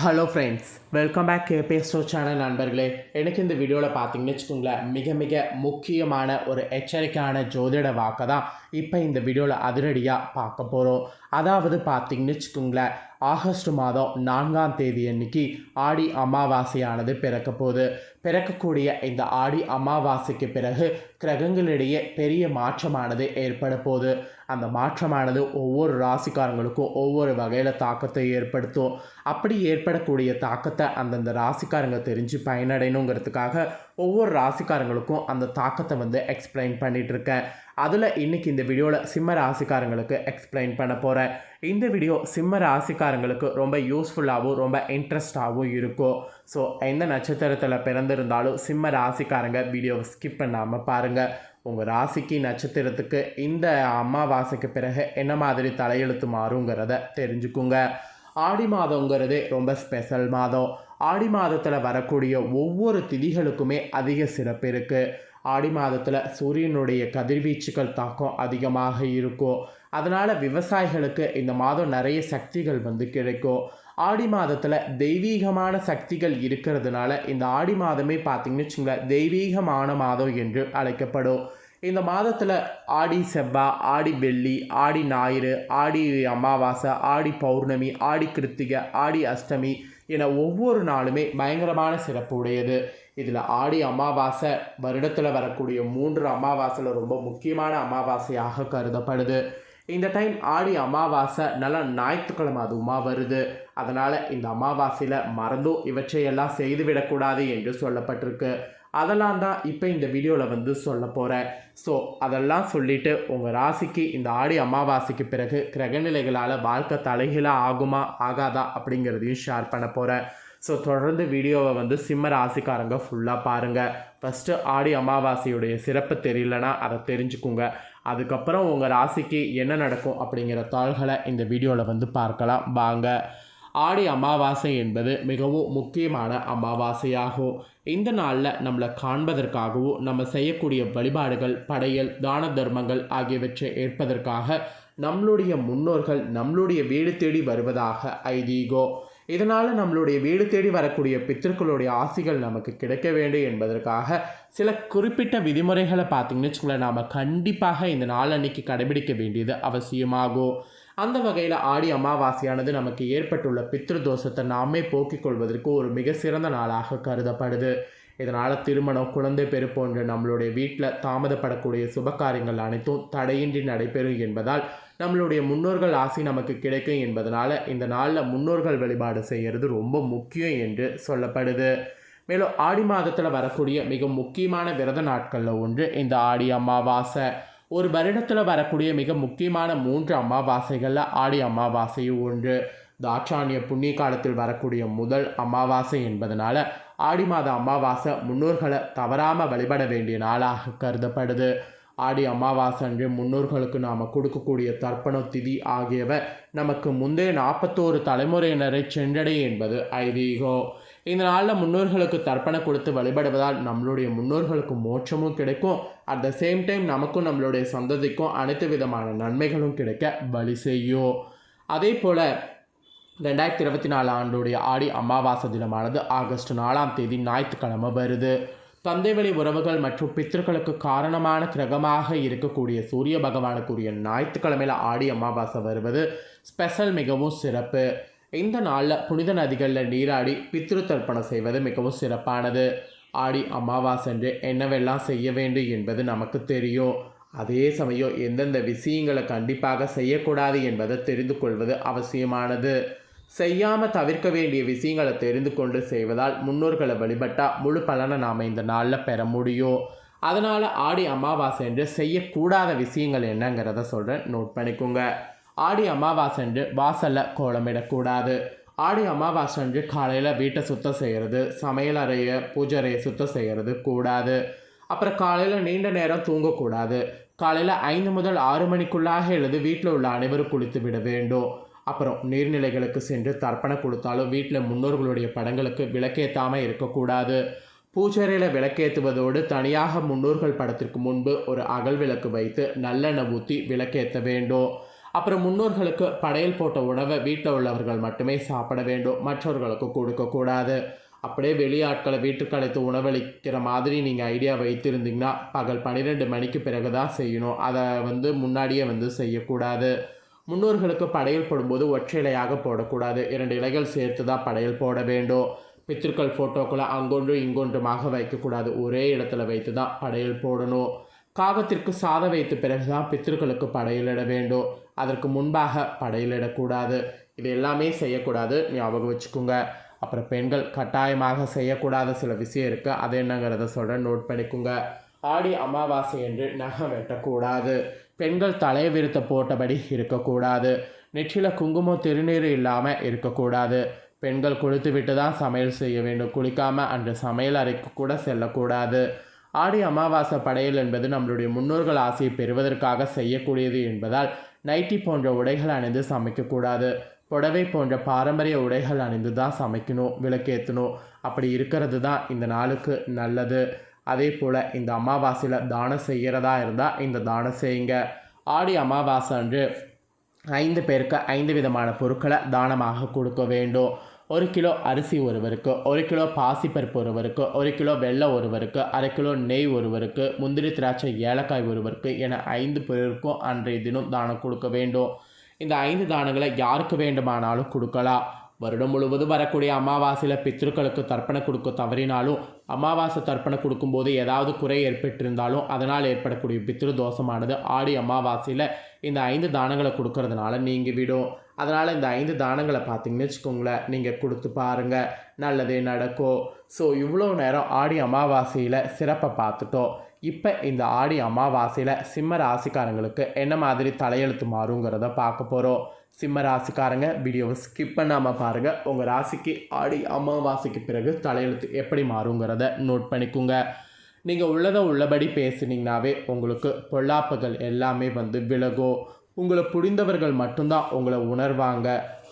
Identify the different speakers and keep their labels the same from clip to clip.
Speaker 1: Hello friends welcome back கேபே ஸ்டோ channel நண்பர்களே. எனக்கு இந்த வீடியோவில் பார்த்தீங்கன்னு வச்சுக்கோங்களேன் மிக மிக முக்கியமான ஒரு எச்சரிக்கையான ஜோதிட வாக்கை தான். இப்போ இந்த வீடியோவில் அதிரடியாக பார்க்க போகிறோம் அதாவது பார்த்தீங்கன்னு வச்சுக்கோங்களேன் ஆகஸ்ட் மாதம் நான்காம் தேதி அன்னைக்கு ஆடி அமாவாசையானது பிறக்க போகுது. பிறக்கக்கூடிய இந்த ஆடி அமாவாசைக்கு பிறகு கிரகங்களிடையே பெரிய மாற்றமானது ஏற்பட போகுது. அந்த மாற்றமானது ஒவ்வொரு ராசிக்காரங்களுக்கும் ஒவ்வொரு வகையில் தாக்கத்தை ஏற்படுத்தும். அப்படி ஏற்படக்கூடிய தாக்கத்தை அந்தந்த ராசிக்காரங்க தெரிஞ்சு பயனடையணுங்கிறதுக்காக ஒவ்வொரு ராசிக்காரங்களுக்கும் அந்த தாக்கத்தை வந்து எக்ஸ்பிளைன் பண்ணிகிட்ருக்கேன் இருக்கேன். அதில் இன்னைக்கு இந்த வீடியோவில் சிம்ம ராசிக்காரங்களுக்கு எக்ஸ்பிளைன் பண்ண போகிறேன் இந்த வீடியோ சிம்ம ராசிக்காரங்களுக்கு ரொம்ப யூஸ்ஃபுல்லாகவும் ரொம்ப இன்ட்ரெஸ்டாகவும் இருக்கும். ஸோ எந்த நட்சத்திரத்தில் பிறந்திருந்தாலும் சிம்ம ராசிக்காரங்க வீடியோவை ஸ்கிப் பண்ணாமல் பாருங்கள் உங்கள் ராசிக்கு நட்சத்திரத்துக்கு இந்த அமாவாசைக்கு பிறகு என்ன மாதிரி தலையெழுத்து மாறுங்கிறத தெரிஞ்சுக்குங்க. ஆடி மாதங்கிறது ரொம்ப ஸ்பெஷல் மாதம். ஆடி மாதத்தில் வரக்கூடிய ஒவ்வொரு திதிகளுக்குமே அதிக சிறப்பு இருக்குது ஆடி மாதத்தில் சூரியனுடைய கதிர்வீச்சுகள் தாக்கம் அதிகமாக இருக்கும். அதனால் விவசாயிகளுக்கு இந்த மாதம் நிறைய சக்திகள் வந்து கிடைக்கும். ஆடி மாதத்தில் தெய்வீகமான சக்திகள் இருக்கிறதுனால இந்த ஆடி மாதமே பார்த்திங்கன்னு வச்சுங்களேன் தெய்வீகமான மாதம் என்று அழைக்கப்படும். இந்த மாதத்தில் ஆடி செவ்வாய் ஆடி வெள்ளி ஆடி ஞாயிறு ஆடி அமாவாசை ஆடி பௌர்ணமி ஆடி கிருத்திகை ஆடி அஷ்டமி என ஒவ்வொரு நாளுமே பயங்கரமான சிறப்பு உடையது. இதில் ஆடி அமாவாசை வருடத்தில் வரக்கூடிய மூன்று அமாவாசையில் ரொம்ப முக்கியமான அமாவாசையாக கருதப்படுது. இந்த டைம் ஆடி அமாவாசை நல்லா ஞாயிற்றுக்கிழமை அதுவுமா வருது. அதனால் இந்த அமாவாசையில் மறந்தும் இவற்றையெல்லாம் செய்துவிடக்கூடாது என்று சொல்லப்பட்டிருக்கு. அதெல்லாம் தான் இப்போ இந்த வீடியோவில் வந்து சொல்ல போகிறேன் ஸோ அதெல்லாம் சொல்லிவிட்டு உங்கள் ராசிக்கு இந்த ஆடி அமாவாசைக்கு பிறகு கிரகநிலைகளால் வாழ்க்கை தலைகீழாக ஆகுமா ஆகாதா அப்படிங்கிறதையும் ஷேர் பண்ண போகிறேன் ஸோ தொடர்ந்து வீடியோவை வந்து சிம்ம ராசிக்காரங்க ஃபுல்லாக பாருங்கள் ஃபஸ்ட்டு ஆடி அமாவாசையுடைய சிறப்பு தெரியலனா அதை தெரிஞ்சுக்குங்க. அதுக்கப்புறம் உங்கள் ராசிக்கு என்ன நடக்கும் அப்படிங்கிற தாள்களை இந்த வீடியோவில் வந்து பார்க்கலாம். வாங்க. ஆடி அமாவாசை என்பது மிகவும் முக்கியமான அமாவாசையாகும். இந்த நாளில் நம்மளை காண்பதற்காகவும் நம்ம செய்யக்கூடிய வழிபாடுகள் படையல் தான தர்மங்கள் ஆகியவற்றை ஏற்பதற்காக நம்மளுடைய முன்னோர்கள் நம்மளுடைய வீடு தேடி வருவதாக ஐதீகோ. இதனால் நம்மளுடைய வீடு தேடி வரக்கூடிய பித்தர்களுடைய ஆசைகள் நமக்கு கிடைக்க வேண்டும் என்பதற்காக சில குறிப்பிட்ட விதிமுறைகளை பார்த்திங்கன்னு வச்சுக்கோங்களேன். நாம் கண்டிப்பாக இந்த நாள் அன்னைக்கு கடைபிடிக்க வேண்டியது அவசியமாகும் அந்த வகையில் ஆடி அமாவாசையானது நமக்கு ஏற்பட்டுள்ள பித்ரு தோஷத்தை நாமே போக்கிக் கொள்வதற்கு ஒரு மிக சிறந்த நாளாக கருதப்படுது. இதனால் திருமணம் குழந்தை பெரு போன்ற நம்மளுடைய வீட்டில் தாமதப்படக்கூடிய சுபகாரியங்கள் அனைத்தும் தடையின்றி நடைபெறும் என்பதால் நம்மளுடைய முன்னோர்கள் ஆசை நமக்கு கிடைக்கும் என்பதனால் இந்த நாளில் முன்னோர்கள் வழிபாடு செய்கிறது ரொம்ப முக்கியம் என்று சொல்லப்படுது. மேலும் ஆடி மாதத்தில் வரக்கூடிய மிக முக்கியமான விரத நாட்களில் ஒன்று இந்த ஆடி அமாவாசை. ஒரு வருடத்தில் வரக்கூடிய மிக முக்கியமான மூன்று அமாவாசைகளில் ஆடி அமாவாசையும் ஒன்று. தாட்சாணிய புண்ணிய காலத்தில் வரக்கூடிய முதல் அமாவாசை என்பதனால ஆடி மாத அமாவாசை முன்னோர்களை தவறாமல் வழிபட வேண்டிய நாளாக கருதப்படுது. ஆடி அமாவாசை அன்று முன்னோர்களுக்கு நாம் கொடுக்கக்கூடிய தர்ப்பண திதி ஆகியவை நமக்கு முந்தைய நாற்பத்தோரு தலைமுறையினரை சென்றடையும் என்பது ஐதீகம் இந்த நாளில் முன்னோர்களுக்கு தர்ப்பணம் கொடுத்து வழிபடுவதால் நம்மளுடைய முன்னோர்களுக்கு மோட்சமும் கிடைக்கும். அட் த சேம் டைம் நமக்கும் நம்மளுடைய சந்ததிக்கும் அனைத்து விதமான நன்மைகளும் கிடைக்க வழி செய்யும். அதே போல் ரெண்டாயிரத்தி இருபத்தி நாலு ஆண்டுடைய ஆடி அமாவாசை தினமானது ஆகஸ்ட் நாலாம் தேதி ஞாயிற்றுக்கிழமை வருது. தந்தைவழி உறவுகள் மற்றும் பித்தர்களுக்கு காரணமான கிரகமாக இருக்கக்கூடிய சூரிய பகவானுக்குரிய ஞாயிற்றுக்கிழமையில் ஆடி அமாவாசை வருவது ஸ்பெஷல் மிகவும் சிறப்பு. இந்த நாளில் புனித நதிகளில் நீராடி பித்ரு தர்ப்பணம் செய்வது மிகவும் சிறப்பானது. ஆடி அமாவாசைன்று என்னவெல்லாம் செய்ய வேண்டும் என்பது நமக்கு தெரியும். அதே சமயம் எந்தெந்த விஷயங்களை கண்டிப்பாக செய்யக்கூடாது என்பதை தெரிந்து கொள்வது அவசியமானது. செய்யாமல் தவிர்க்க வேண்டிய விஷயங்களை தெரிந்து கொண்டு செய்வதால் முன்னோர்களை வழிபட்டால் முழு பலனை நாம் இந்த நாளில் பெற முடியும். அதனால் ஆடி அமாவாசை என்று செய்யக்கூடாத விஷயங்கள் என்னங்கிறத சொல்கிறேன் நோட் பண்ணிக்கோங்க. ஆடி அமாவாசை என்று வாசலில் கோலமிடக்கூடாது ஆடி அமாவாசை அன்று காலையில் வீட்டை சுத்தம் செய்கிறது சமையலறையை பூஜை அறையை சுத்தம் செய்கிறது கூடாது. அப்புறம் காலையில் நீண்ட நேரம் தூங்கக்கூடாது. காலையில் ஐந்து முதல் ஆறு மணிக்குள்ளாக எழுது வீட்டில் உள்ள அனைவரும் குளித்து விட வேண்டும். அப்புறம் நீர்நிலைகளுக்கு சென்று தர்ப்பணம் கொடுத்தாலும் வீட்டில் முன்னோர்களுடைய படங்களுக்கு விளக்கேற்றாமல் இருக்கக்கூடாது. பூஜைறையில் விளக்கேற்றுவதோடு தனியாக முன்னோர்கள் படத்திற்கு முன்பு ஒரு அகல் விளக்கு வைத்து நல்லெண்ணெய் ஊற்றி விளக்கேற்ற வேண்டும். அப்புறம் முன்னோர்களுக்கு படையல் போட்ட உணவை வீட்டில் உள்ளவர்கள் மட்டுமே சாப்பிட வேண்டும். மற்றவர்களுக்கு கொடுக்கக்கூடாது அப்படியே வெளியாட்களை வீட்டுக்கு அழைத்து உணவளிக்கிற மாதிரி நீங்கள் ஐடியா வைத்திருந்தீங்கன்னா பகல் பன்னிரெண்டு மணிக்கு பிறகு தான் செய்யணும். அதை வந்து முன்னாடியே வந்து செய்யக்கூடாது. முன்னோர்களுக்கு படையல் போடும்போது ஒற்றை இலையாக போடக்கூடாது. இரண்டு இலைகள் சேர்த்து தான் படையல் போட வேண்டும். பித்திருக்கள் ஃபோட்டோக்களை அங்கொன்று இங்கொன்றுமாக வைக்கக்கூடாது. ஒரே இடத்துல வைத்து தான் படையல் போடணும். காகத்திற்கு சாதம் வைத்த பிறகு தான் பித்திருக்களுக்கு படையலிட வேண்டும். அதற்கு முன்பாக படையலிடக்கூடாது இது எல்லாமே செய்யக்கூடாது. ஞாபகம் வச்சுக்கோங்க. அப்புறம் பெண்கள் கட்டாயமாக செய்யக்கூடாத சில விஷயம் இருக்குது அது என்னங்கிறத சொல்கிறேன் நோட் பண்ணிக்கோங்க. ஆடி அமாவாசை என்று நகம் வெட்டக்கூடாது. பெண்கள் தலையை விருத்த போட்டபடி இருக்கக்கூடாது. நெற்றியில் குங்குமம் திருநீர் இல்லாமல் இருக்கக்கூடாது. பெண்கள் குளித்து விட்டு தான் சமையல் செய்ய வேண்டும். குளிக்காமல் அன்று சமையல் அறைக்கு கூட செல்லக்கூடாது. ஆடி அமாவாசை படையல் என்பது நம்மளுடைய முன்னோர்கள் ஆசையை பெறுவதற்காக செய்யக்கூடியது என்பதால் நைட்டி போன்ற உடைகள் அணிந்து சமைக்கக்கூடாது. புடவை போன்ற பாரம்பரிய உடைகள் அணிந்து தான் சமைக்கணும் விளக்கேற்றணும் அப்படி இருக்கிறது தான் இந்த நாளுக்கு நல்லது. அதே போல் இந்த அமாவாசையில் தானம் செய்கிறதா இருந்தால் இந்த தானம் செய்யுங்க. ஆடி அமாவாசை அன்று ஐந்து பேருக்கு ஐந்து விதமான பொருட்களை தானமாக கொடுக்க வேண்டும். ஒரு கிலோ அரிசி ஒருவருக்கு ஒரு கிலோ பாசிப்பருப்பு ஒருவருக்கு ஒரு கிலோ வெள்ளம் ஒருவருக்கு அரை கிலோ நெய் ஒருவருக்கு முந்திரி திராட்சை ஏலக்காய் ஒருவருக்கு என ஐந்து பேருக்கும் அன்றைய தினம் தானம் கொடுக்க வேண்டும். இந்த ஐந்து தானங்களை யாருக்கு வேண்டுமானாலும் கொடுக்கலாம். வருடம் முழுவதும் வரக்கூடிய அமாவாசையில் பித்ருக்களுக்கு தர்ப்பணம் கொடுக்க தவறினாலும் அமாவாசை தர்ப்பணம் கொடுக்கும்போது ஏதாவது குறை ஏற்பட்டிருந்தாலும் அதனால் ஏற்படக்கூடிய பித்ரு தோஷமானது ஆடி அமாவாசையில் இந்த ஐந்து தானங்களை கொடுக்கறதுனால நீங்கள் விடும் அதனால் இந்த ஐந்து தானங்களை பார்த்தீங்கன்னு வச்சுக்கோங்களேன் நீங்கள் கொடுத்து பாருங்கள் நல்லதே நடக்கும் ஸோ இவ்வளோ நேரம் ஆடி அமாவாசையில் சிறப்பை பார்த்துட்டோம். இப்போ இந்த ஆடி அமாவாசையில் சிம்ம ராசிக்காரங்களுக்கு என்ன மாதிரி தலையெழுத்து மாறுங்கிறத பார்க்க போகிறோம் சிம்ம ராசிக்காரங்க வீடியோவை ஸ்கிப் பண்ணாமல் பாருங்கள் உங்கள் ராசிக்கு ஆடி அமாவாசைக்கு பிறகு தலையெழுத்து எப்படி மாறுங்கிறத நோட் பண்ணிக்கோங்க. நீங்கள் உள்ளதை உள்ளபடி பேசுனீங்கனாவே உங்களுக்கு பொல்லாப்புகள் எல்லாமே வந்து விலகும். உங்களை புரிந்தவர்கள் மட்டும்தான் உங்களை உணர்வாங்க.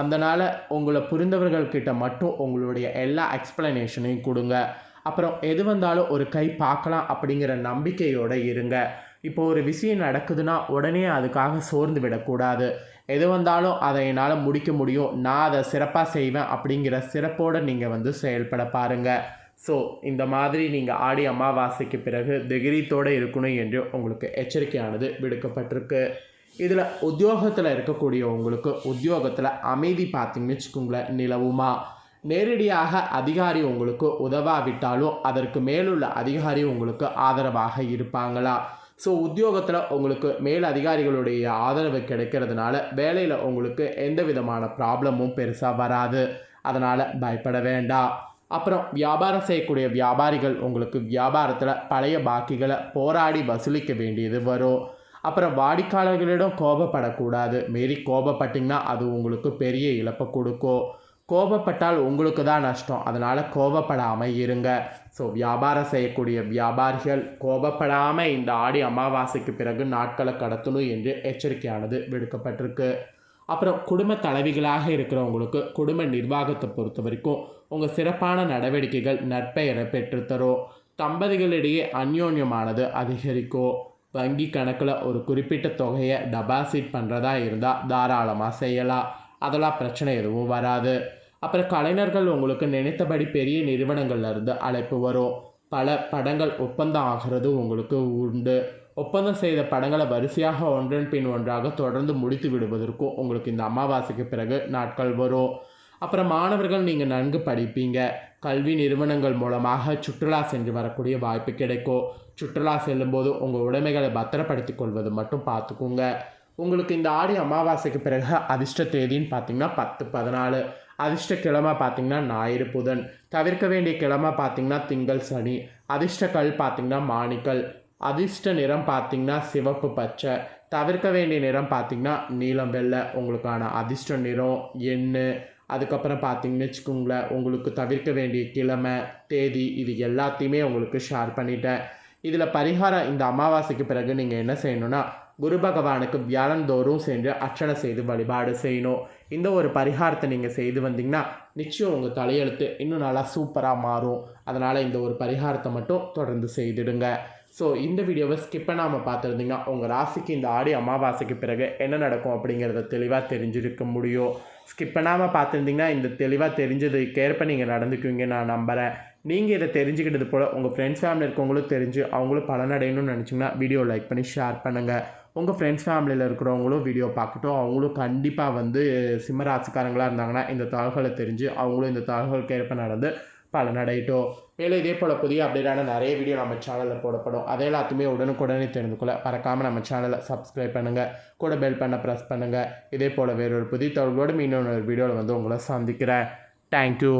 Speaker 1: அதனால் உங்களை புரிந்தவர்கள்கிட்ட மட்டும் உங்களுடைய எல்லா எக்ஸ்ப்ளனேஷனையும் கொடுங்க. அப்புறம் எது வந்தாலும் ஒரு கை பார்க்கலாம் அப்படிங்கிற நம்பிக்கையோடு இருங்க. இப்போ ஒரு விஷயம் நடக்குதுன்னா உடனே அதுக்காக சோர்ந்து விடக்கூடாது. எது வந்தாலும் அதை என்னால் முடிக்க முடியும். நான் அதை சிறப்பாக செய்வேன் அப்படிங்கிற சிறப்போடு நீங்கள் வந்து செயல்பட பாருங்கள் ஸோ இந்த மாதிரி நீங்கள் ஆடி அமாவாசைக்கு பிறகு திகிரித்தோடு இருக்கணும் என்று உங்களுக்கு எச்சரிக்கையானது விடுக்கப்பட்டிருக்கு. இதில் உத்தியோகத்தில் இருக்கக்கூடிய உங்களுக்கு உத்தியோகத்தில் அமைதி பார்த்தீங்கன்னு வச்சுக்கோங்களேன் நிலவுமா? நேரடியாக அதிகாரி உங்களுக்கு உதவாவிட்டாலும் அதற்கு மேலுள்ள அதிகாரி உங்களுக்கு ஆதரவாக இருப்பாங்களா? ஸோ உத்தியோகத்தில் உங்களுக்கு மேல் அதிகாரிகளுடைய ஆதரவு கிடைக்கிறதுனால வேலையில் உங்களுக்கு எந்த விதமான ப்ராப்ளமும் பெருசாக வராது. அதனால் பயப்பட வேண்டாம். அப்புறம் வியாபாரம் செய்யக்கூடிய வியாபாரிகள் உங்களுக்கு வியாபாரத்தில் பழைய பாக்கிகளை போராடி வசூலிக்க வேண்டியது வரும். அப்புறம் வாடிக்கையாளர்களிடம் கோபப்படக்கூடாது. மீறி கோபப்பட்டிங்கன்னா அது உங்களுக்கு பெரிய இழப்பை கொடுக்கும். கோபப்பட்டால் உங்களுக்கு தான் நஷ்டம். அதனால் கோபப்படாமல் இருங்க. ஸோ வியாபாரம் செய்யக்கூடிய வியாபாரிகள் கோபப்படாமல் இந்த ஆடி அமாவாசைக்கு பிறகு நாட்களை கடத்தணும் என்று எச்சரிக்கையானது விடுக்கப்பட்டிருக்கு. அப்புறம் குடும்ப தலைவிகளாக இருக்கிறவங்களுக்கு குடும்ப நிர்வாகத்தை பொறுத்த வரைக்கும் உங்கள் சிறப்பான நடவடிக்கைகள் நற்பெயரை பெற்றுத்தரும். தம்பதிகளிடையே அந்யோன்யமானது அதிகரிக்கும். வங்கி கணக்கில் ஒரு குறிப்பிட்ட தொகையை டெபாசிட் பண்ணுறதா இருந்தால் தாராளமாக செய்யலாம். அதெல்லாம் பிரச்சனை எதுவும் வராது. அப்புறம் கலைஞர்கள் உங்களுக்கு நினைத்தபடி பெரிய நிறுவனங்கள்லேருந்து அழைப்பு வரும். பல படங்கள் ஒப்பந்தம் ஆகிறது உங்களுக்கு உண்டு. ஒப்பந்தம் செய்த படங்களை வரிசையாக ஒன்றன் பின் ஒன்றாக தொடர்ந்து முடித்து விடுவதற்கும் உங்களுக்கு இந்த அமாவாசைக்கு பிறகு நாட்கள் வரும். அப்புறம் மாணவர்கள் நீங்கள் நன்கு படிப்பீங்க. கல்வி நிறுவனங்கள் மூலமாக சுற்றுலா சென்று வரக்கூடிய வாய்ப்பு கிடைக்கும். சுற்றுலா செல்லும்போது உங்கள் உடைமைகளை பத்திரப்படுத்திக் கொள்வது மட்டும் பார்த்துக்குங்க. உங்களுக்கு இந்த ஆடி அமாவாசைக்கு பிறகு அதிர்ஷ்ட தேதின்னு பார்த்தீங்கன்னா பத்து பதினாலு. அதிர்ஷ்ட கிழமை பார்த்தீங்கன்னா ஞாயிறு புதன். தவிர்க்க வேண்டிய கிழமை பார்த்தீங்கன்னா திங்கள் சனி. அதிர்ஷ்ட கல் பார்த்தீங்கன்னா மாணிக்கல். அதிர்ஷ்ட நிறம் பார்த்திங்கன்னா சிவப்பு பச்சை. தவிர்க்க வேண்டிய நிறம் பார்த்தீங்கன்னா நீலம் வெள்ளை. உங்களுக்கான அதிர்ஷ்ட நிறம் எண்ணு. அதுக்கப்புறம் பார்த்தீங்கன்னு வச்சுக்கோங்களேன் உங்களுக்கு தவிர்க்க வேண்டிய கிழமை தேதி இது எல்லாத்தையுமே உங்களுக்கு ஷேர் பண்ணிட்டேன். இதில் பரிகாரம் இந்த அமாவாசைக்கு பிறகு நீங்கள் என்ன செய்யணும்னா குரு பகவானுக்கு வியாழந்தோறும் சென்று அர்ச்சனை செய்து வழிபாடு செய்யணும். இந்த ஒரு பரிகாரத்தை நீங்கள் செய்து வந்தீங்கன்னா நிச்சயம் உங்கள் தலையெழுத்து இன்னும் நல்லா சூப்பராக மாறும். அதனால் இந்த ஒரு பரிகாரத்தை மட்டும் தொடர்ந்து செய்திடுங்க. ஸோ இந்த வீடியோவை ஸ்கிப் பண்ணாமல் பார்த்துருந்தீங்கன்னா உங்கள் ராசிக்கு இந்த ஆடி அமாவாசைக்கு பிறகு என்ன நடக்கும் அப்படிங்கிறத தெளிவாக தெரிஞ்சிருக்க முடியும். ஸ்கிப் பண்ணாமல் பார்த்துருந்தீங்கன்னா இந்த தெளிவாக தெரிஞ்சதுக்கேற்ப நீங்கள் நடந்துக்குவீங்க நான் நம்புகிறேன் நீங்கள் இதை தெரிஞ்சுக்கிட்டது போல் உங்கள் ஃப்ரெண்ட்ஸ் ஃபேமிலி இருக்கவங்களும் தெரிஞ்சு அவங்களும் பலனடையணும்னு நினச்சிங்கன்னா வீடியோ லைக் பண்ணி ஷேர் பண்ணுங்கள் உங்கள் ஃப்ரெண்ட்ஸ் ஃபேமிலியில் இருக்கிறவங்களும் வீடியோ பார்க்கட்டும். அவங்களும் கண்டிப்பாக வந்து சிம்மராசிக்காரங்களாக இருந்தாங்கன்னா இந்த தகவல்களை தெரிஞ்சு அவங்களும் இந்த தகவலுக்கு ஏற்ப நடந்து பலனடையட்டும். மேலும் இதே போல் புதிய அப்டேட்டான நிறைய வீடியோ நம்ம சேனலில் போடப்படும். அதை எல்லாத்தையுமே உடனுக்குடனே தெரிந்து கொள்ள மறக்காமல் நம்ம சேனலை சப்ஸ்கிரைப் பண்ணுங்கள் கூட பெல் பண்ண ப்ரெஸ் பண்ணுங்கள் இதே போல் வேறொரு புதிய தகவலோடு இன்னொன்று ஒரு வீடியோவில் வந்து உங்களை சந்திக்கிறேன். தேங்க்யூ